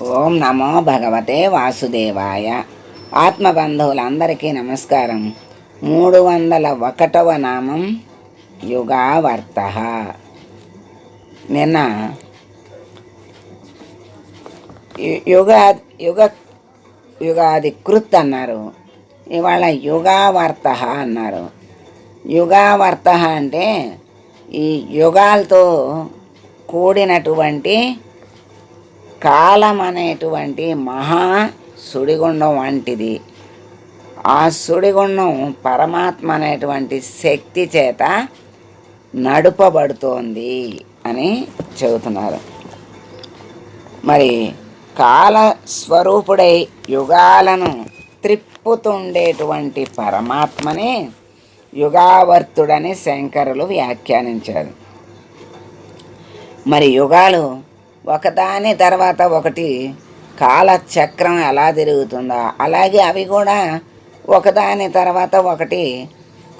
ఓం నమో భగవతే వాసుదేవాయ. ఆత్మబంధువులందరికీ నమస్కారం. మూడు వందల ఒకటవ నామం యుగావర్త. నిన్న యుగా యుగ యుగాది కృత్ అన్నారు. ఇవాళ యుగావర్త అన్నారు. యుగావర్త అంటే ఈ యుగాలతో కూడినటువంటి కాలం అనేటువంటి మహా సుడిగుండం వంటిది. ఆ సుడిగుండం పరమాత్మ అనేటువంటి శక్తి చేత నడుపబడుతోంది అని చెబుతున్నారు. మరి కాల స్వరూపుడై యుగాలను త్రిప్పుతుండేటువంటి పరమాత్మని యుగావర్తుడని శంకరులు వ్యాఖ్యానించారు. మరి యుగాలు ఒకదాని తర్వాత ఒకటి కాలచక్రం ఎలా తిరుగుతుందో. అలాగే అవి కూడా ఒకదాని తర్వాత ఒకటి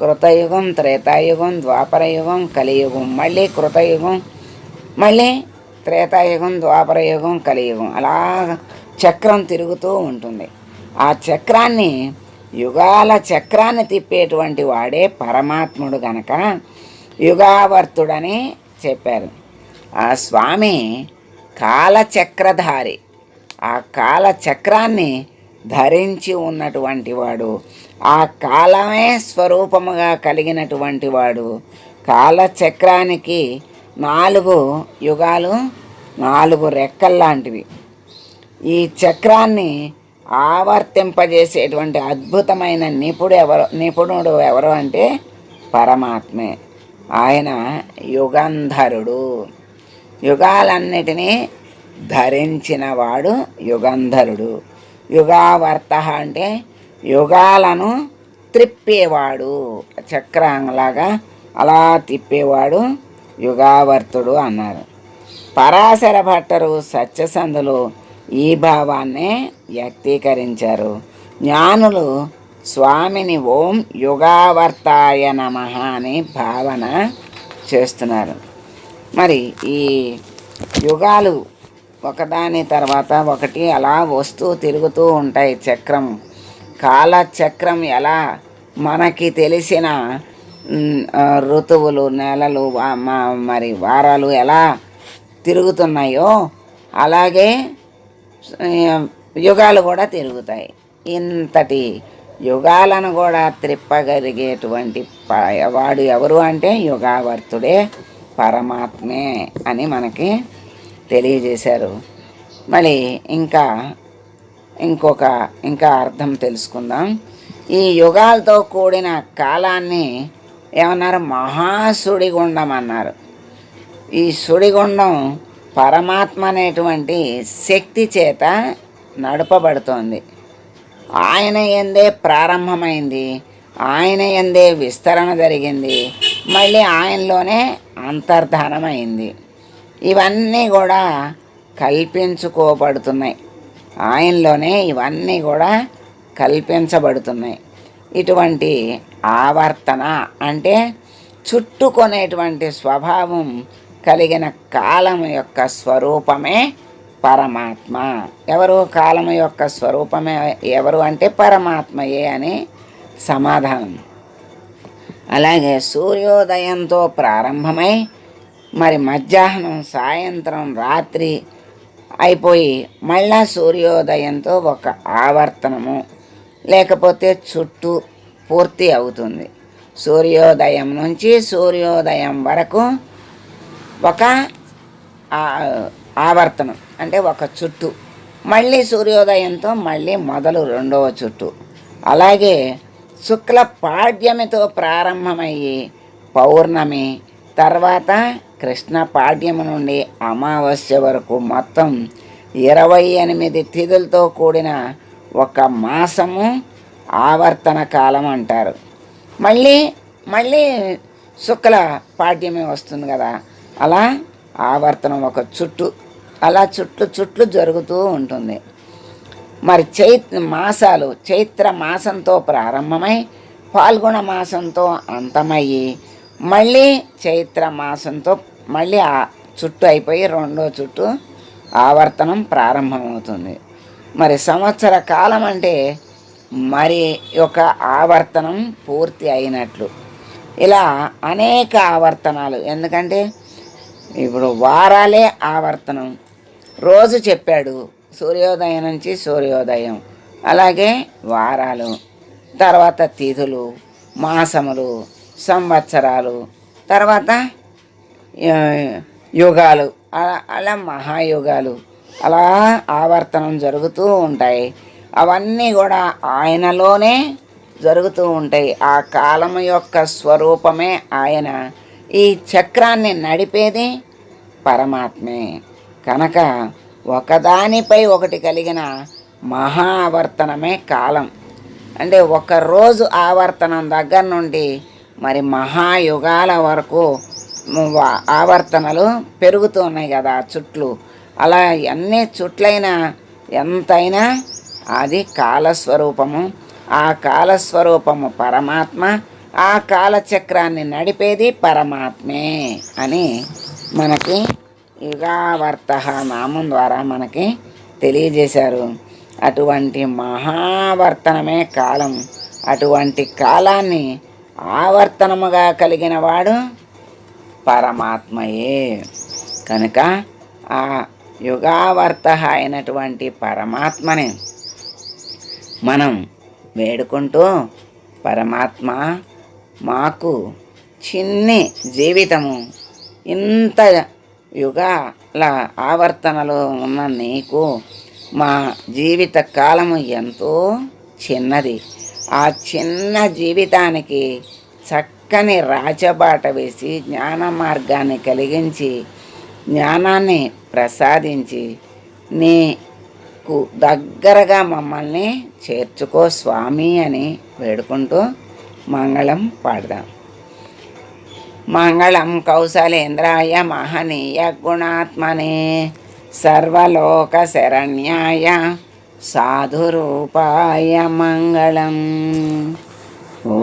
కృతయుగం త్రేతాయుగం ద్వాపరయుగం కలియుగం మళ్ళీ కృతయుగం మళ్ళీ త్రేతాయుగం ద్వాపరయుగం కలియుగం. అలా చక్రం తిరుగుతూ ఉంటుంది. ఆ చక్రాన్ని యుగాల చక్రాన్ని తిప్పేటువంటి వాడే పరమాత్ముడు గనక యుగావర్తుడని చెప్పారు. ఆ స్వామి కాలచక్రధారి. ఆ కాలచక్రాన్ని ధరించి ఉన్నటువంటి వాడు ఆ కాలమే స్వరూపముగా కలిగినటువంటి వాడు కాలచక్రానికి నాలుగు యుగాలు నాలుగు రెక్కల్లాంటివి. ఈ చక్రాన్ని ఆవర్తింపజేసేటువంటి అద్భుతమైన నిపుడు ఎవరు నిపుణుడు ఎవరు అంటే పరమాత్మే. ఆయన యుగంధరుడు. యుగాలన్నిటినీ ధరించినవాడు యుగంధరుడు. యుగావర్త అంటే యుగాలను త్రిప్పేవాడు. చక్రంలాగా అలా తిప్పేవాడు యుగావర్తుడు అన్నారు. పరాశర భట్టరు సత్యసంధులు ఈ భావాన్నే వ్యక్తీకరించారు. జ్ఞానులు స్వామిని ఓం యుగావర్తాయ నమ అని భావన చేస్తున్నారు. మరి ఈ యుగాలు ఒకదాని తర్వాత ఒకటి అలా వస్తూ తిరుగుతూ ఉంటాయి చక్రం కాలచక్రం ఎలా మనకి తెలిసిన ఋతువులు నెలలు మరి వారాలు ఎలా తిరుగుతున్నాయో అలాగే యుగాలు కూడా తిరుగుతాయి. ఇంతటి యుగాలను కూడా త్రిప్పగలిగేటువంటి వాడు ఎవరు అంటే యుగావర్తుడే. పరమాత్మే అని మనకి తెలియజేశారు. మళ్ళీ ఇంకా ఇంకొక ఇంకా అర్థం తెలుసుకుందాం. ఈ యుగాలతో కూడిన కాలాన్ని ఏమన్నారు? మహాసుడిగుండం అన్నారు. ఈ సుడిగుండం పరమాత్మ అనేటువంటి శక్తి చేత నడపబడుతోంది. ఆయన ఎందే ప్రారంభమైంది. ఆయన ఎందే విస్తరణ జరిగింది. మళ్ళీ ఆయనలోనే అంతర్ధానమైంది. ఇవన్నీ కూడా కల్పించుకోబడుతున్నాయి. ఆయనలోనే ఇవన్నీ కూడా కల్పించబడుతున్నాయి. ఇటువంటి ఆవర్తన అంటే చుట్టుకొనేటువంటి స్వభావం కలిగిన కాలం యొక్క స్వరూపమే పరమాత్మ. ఎవరు? కాలం యొక్క స్వరూపమే ఎవరు అంటే పరమాత్మయే అని సమాధానం. అలాగే సూర్యోదయంతో ప్రారంభమై మరి మధ్యాహ్నం సాయంత్రం రాత్రి అయిపోయి మళ్ళా సూర్యోదయంతో ఒక ఆవర్తనము లేకపోతే చుట్టూ పూర్తి అవుతుంది. సూర్యోదయం నుంచి సూర్యోదయం వరకు ఒక ఆవర్తనం అంటే ఒక చుట్టు. మళ్ళీ సూర్యోదయంతో మళ్ళీ మొదలు రెండవ చుట్టు. అలాగే శుక్ల పాడ్యమితో ప్రారంభమయ్యి పౌర్ణమి తర్వాత కృష్ణ పాడ్యము నుండి అమావాస్య వరకు మొత్తం ఇరవై ఎనిమిది తిథులతో కూడిన ఒక మాసము ఆవర్తన కాలం అంటారు. మళ్ళీ మళ్ళీ శుక్ల పాడ్యమే వస్తుంది కదా అలా ఆవర్తనం ఒక చుట్టు అలా చుట్లు చుట్లు జరుగుతూ ఉంటుంది. మరి చైత్ర మాసాలు చైత్ర మాసంతో ప్రారంభమై పాల్గొన మాసంతో అంతమయ్యి మళ్ళీ చైత్ర మాసంతో మళ్ళీ ఆ చుట్టూ అయిపోయి రెండో చుట్టూ ఆవర్తనం ప్రారంభమవుతుంది. మరి సంవత్సర కాలం అంటే మరి ఒక ఆవర్తనం పూర్తి అయినట్లు. ఇలా అనేక ఆవర్తనాలు ఎందుకంటే ఇప్పుడు వారాలే ఆవర్తనం. రోజు చెప్పాడు సూర్యోదయం నుంచి సూర్యోదయం. అలాగే వారాలు తర్వాత తిథులు మాసములు సంవత్సరాలు తర్వాత యుగాలు అలా అలా మహాయుగాలు. అలా ఆవర్తనం జరుగుతూ ఉంటాయి. అవన్నీ కూడా ఆయనలోనే జరుగుతూ ఉంటాయి. ఆ కాలం యొక్క స్వరూపమే ఆయన. ఈ చక్రాన్ని నడిపేది పరమాత్మే. కనుక ఒకదానిపై ఒకటి కలిగిన మహావర్తనమే కాలం. అంటే ఒకరోజు ఆవర్తనం దగ్గర నుండి మరి మహాయుగాల వరకు ఆవర్తనలు పెరుగుతూ ఉన్నాయి కదా చుట్లు. అలా ఎన్ని చుట్లైనా ఎంతైనా అది కాలస్వరూపము. ఆ కాలస్వరూపము పరమాత్మ ఆ కాలచక్రాన్ని నడిపేది పరమాత్మే అని మనకి యుగావర్త నామం ద్వారా మనకి తెలియజేశారు. అటువంటి మహావర్తనమే కాలం. అటువంటి కాలాన్ని ఆవర్తనముగా కలిగిన వాడు పరమాత్మయే. కనుక ఆ యుగావర్త అయినటువంటి పరమాత్మని మనం వేడుకుంటూ పరమాత్మ మాకు చిన్ని జీవితము ఇంత యుగాల ఆవర్తనలో ఉన్న నీకు మా జీవిత కాలము ఎంతో చిన్నది. ఆ చిన్న జీవితానికి చక్కని రాచబాట వేసి జ్ఞాన మార్గాన్ని కలిగించి జ్ఞానాన్ని ప్రసాదించి నీకు దగ్గరగా మమ్మల్ని చేర్చుకో స్వామి అని వేడుకుంటూ మంగళం పాడదాం. మంగళం కౌశలేంద్రాయ మహనీయ గుణాత్మనే సర్వలోక శరణ్యాయ సాధురూపాయ మంగళం ఓ